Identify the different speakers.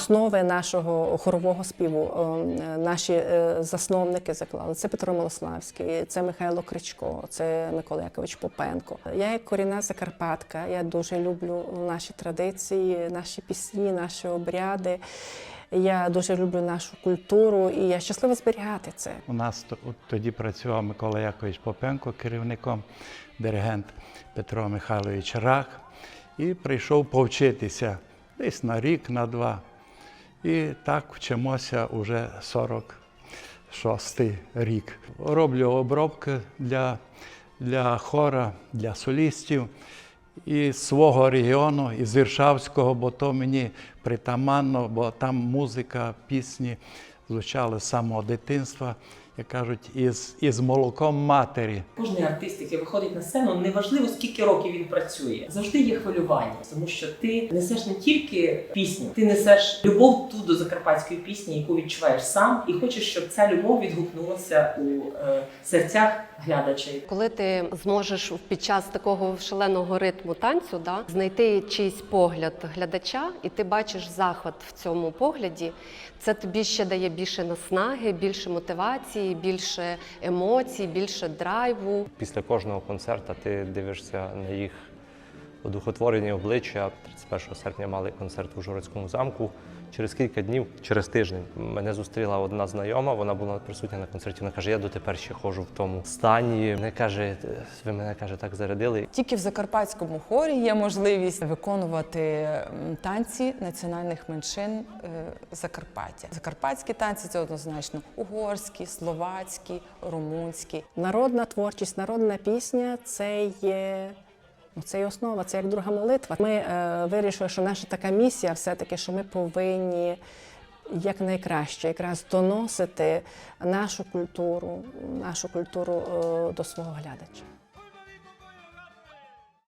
Speaker 1: основи нашого хорового співу е, наші е, засновники заклали. Це Петро Милославський, це Михайло Кричко, це Микола Якович Попенко. Я як корінна Закарпатка, я дуже люблю наші традиції, наші пісні, наші обряди. Я дуже люблю нашу культуру і я щаслива зберігати це.
Speaker 2: У нас тоді працював Микола Якович Попенко керівником, диригент Петро Михайлович Рах. І прийшов повчитися десь на рік, на два. І так вчимося уже 46-й рік. Роблю обробки для, для хора, для солістів і свого регіону, із Іршавського, бо то мені притаманно, бо там музика, пісні звучали з самого дитинства, як кажуть, із, із молоком матері.
Speaker 3: Кожний артист, який виходить на сцену, неважливо скільки років він працює, завжди є хвилювання, тому що ти несеш не тільки пісню, ти несеш любов ту до закарпатської пісні, яку відчуваєш сам, і хочеш, щоб ця любов відгукнулася у е, серцях глядачей.
Speaker 4: Коли ти зможеш під час такого шаленого ритму танцю да, знайти чийсь погляд глядача, і ти бачиш захват в цьому погляді, це тобі ще дає більше наснаги, більше мотивації, більше емоцій, більше драйву.
Speaker 5: Після кожного концерту ти дивишся на їх одухотворені обличчя. 31 серпня мали концерт у Жорицькому замку. Через кілька днів, через тиждень, мене зустріла одна знайома. Вона була присутня на концерті. Вона каже: я дотепер ще ходжу в тому стані. Вона каже, ви мене каже, так зарядили.
Speaker 6: Тільки в закарпатському хорі є можливість виконувати танці національних меншин е, Закарпаття. Закарпатські танці це однозначно угорські, словацькі, румунські.
Speaker 1: Народна творчість, народна пісня це є. Ну, це і основа, це як друга молитва. Ми е, вирішили, що наша така місія все-таки, що ми повинні якнайкраще якраз доносити нашу культуру, нашу культуру е, до свого глядача.